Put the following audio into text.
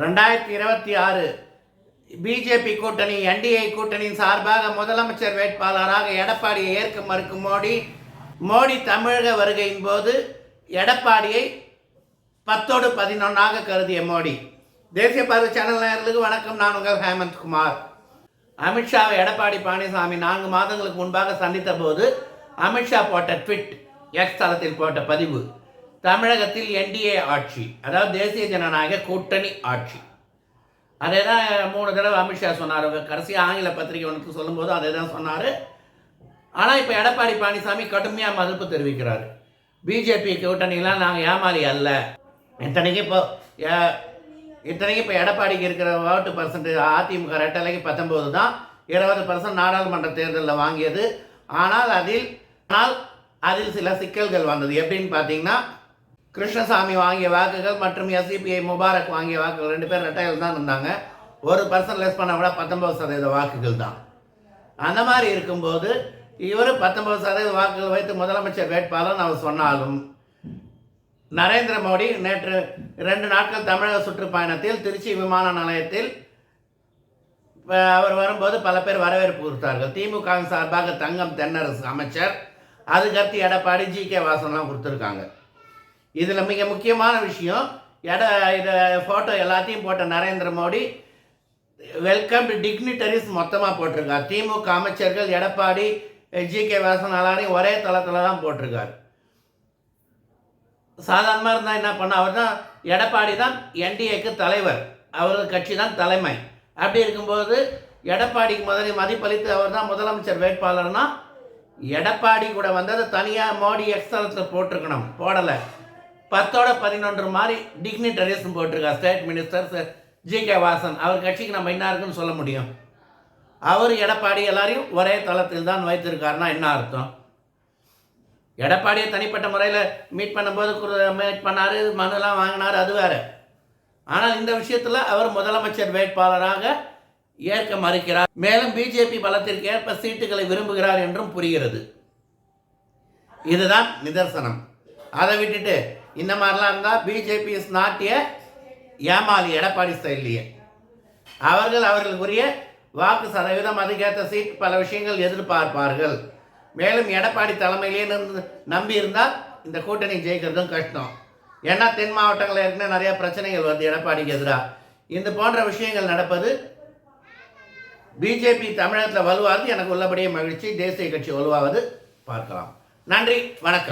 ரெண்டாயிரத்தி இருபத்தி ஆறு பிஜேபி கூட்டணி என்டிஏ கூட்டணியின் சார்பாக முதலமைச்சர் வேட்பாளராக எடப்பாடியை ஏற்க மறுக்கும் மோடி மோடி தமிழக வருகையின் போது எடப்பாடியை பத்தோடு பதினொன்றாக கருதிய மோடி. தேசிய பார்வை சேனல் நேர்களுக்கு வணக்கம். நான் உங்கள் ஹேமந்த் குமார். அமித்ஷாவை எடப்பாடி பழனிசாமி நான்கு மாதங்களுக்கு முன்பாக சந்தித்த போது அமித்ஷா போட்ட ட்விட் எக்ஸ் தளத்தில் போட்ட பதிவு. தமிழகத்தில் என்டிஏ ஆட்சி அதாவது தேசிய ஜனநாயக கூட்டணி ஆட்சி. அதே தான் மூணு தடவை அமித்ஷா சொன்னார். கடைசி ஆங்கில பத்திரிகை ஒன்று சொல்லும்போது அதே தான் சொன்னார். ஆனால் இப்போ எடப்பாடி பழனிசாமி கடுமையாக மதிப்பு தெரிவிக்கிறார். பிஜேபி கூட்டணிலாம் நாங்கள் ஏமாறி அல்ல. இத்தனைக்கு இப்போ இத்தனைக்கு இப்போ எடப்பாடிக்கு இருக்கிற ஓட்டு பர்சன்டேஜ் அதிமுக ரெட்டலைக்கு பத்தொம்போது தான். இருபது பர்சன்ட் நாடாளுமன்ற தேர்தலில் வாங்கியது. ஆனால் அதில் ஆனால் அதில் சில சிக்கல்கள் வந்தது. எப்படின்னு பார்த்தீங்கன்னா கிருஷ்ணசாமி வாங்கிய வாக்குகள் மற்றும் எஸ்சிபிஐ முபாரக் வாங்கிய வாக்குகள் ரெண்டு பேர் ரெட்டையில் தான் இருந்தாங்க. ஒரு பர்சன்ட் லெஸ் பண்ண விட பத்தொம்பது சதவீத வாக்குகள் தான். அந்த மாதிரி இருக்கும்போது இவர் பத்தொன்பது சதவீத வாக்குகள் வைத்து முதலமைச்சர் வேட்பாளர் அவர் சொன்னாலும் நரேந்திர மோடி நேற்று ரெண்டு நாட்கள் தமிழக சுற்றுப்பயணத்தில் திருச்சி விமான நிலையத்தில் அவர் வரும்போது பல பேர் வரவேற்பு கொடுத்தார்கள். திமுக சார்பாக தங்கம் தென்னரசு அமைச்சர் அதுக்கடுத்து எடப்பாடி ஜி கே வாசன்லாம் கொடுத்துருக்காங்க. இதில் மிக முக்கியமான விஷயம் எட இதை ஃபோட்டோ எல்லாத்தையும் போட்ட Narendra Modi welcome to dignitaries மொத்தமாக போட்டிருக்கார். திமுக அமைச்சர்கள் எடப்பாடி ஜி கே வாசன் எல்லாரையும் ஒரே தளத்தில் தான் போட்டிருக்கார். சாதாரணமாக இருந்தால் என்ன பண்ண அவர் தான் எடப்பாடி தான் என்டிஏக்கு தலைவர். அவரது கட்சி தான் தலைமை. அப்படி இருக்கும்போது எடப்பாடிக்கு முதலில் மதிப்பளித்து அவர் தான் முதலமைச்சர் வேட்பாளர்னா எடப்பாடி கூட வந்தது தனியாக மோடி எக்ஸ்தலத்தில் போட்டிருக்கணும் போடலை. பத்தோட பதினொன்று மாதிரி டிக்னிட்டரிஸ் போட்டிருக்கா state minister G K Vasan. அவர் கட்சிக்கு நம்ம என்ன இருக்குன்னு சொல்ல முடியும்? அவர் எடப்பாடி எல்லாரையும் ஒரே தளத்தில் தான் வைத்திருக்காருன்னா என்ன அர்த்தம்? எடப்பாடியை தனிப்பட்ட முறையில் மீட் பண்ணும்போது மீட் பண்ணார் மனுலாம் வாங்கினார் அது வேற. ஆனால் இந்த விஷயத்தில் அவர் முதலமைச்சர் வேட்பாளராக ஏற்க மறுக்கிறார். மேலும் பிஜேபி பலத்திற்கு ஏற்ப சீட்டுகளை விரும்புகிறார் என்றும் புரிகிறது. இதுதான் நிதர்சனம். அதை விட்டுட்டு இந்த மாதிரிலாம் இருந்தால் பிஜேபி இஸ் நாட்டிய ஏமாளி எடப்பாடி ஸ்டைல்லையே. அவர்கள் அவர்களுக்குரிய வாக்கு சதவீதம் அதுக்கேற்ற சீட் பல விஷயங்கள் எதிர்பார்ப்பார்கள். மேலும் எடப்பாடி தலைமையிலே நின்று நம்பி இருந்தால் இந்த கூட்டணி ஜெயிக்கிறதும் கஷ்டம். ஏன்னா தென் மாவட்டங்களில் இருக்கிற நிறைய பிரச்சனைகள் வருது எடப்பாடிக்கு எதிராக இந்த போன்ற விஷயங்கள் நடப்பது பிஜேபி தமிழகத்தில் வலுவாது எனக்கு உள்ளபடியே மகிழ்ச்சி. தேசிய கட்சி வலுவாவது பார்க்கலாம். நன்றி வணக்கம்.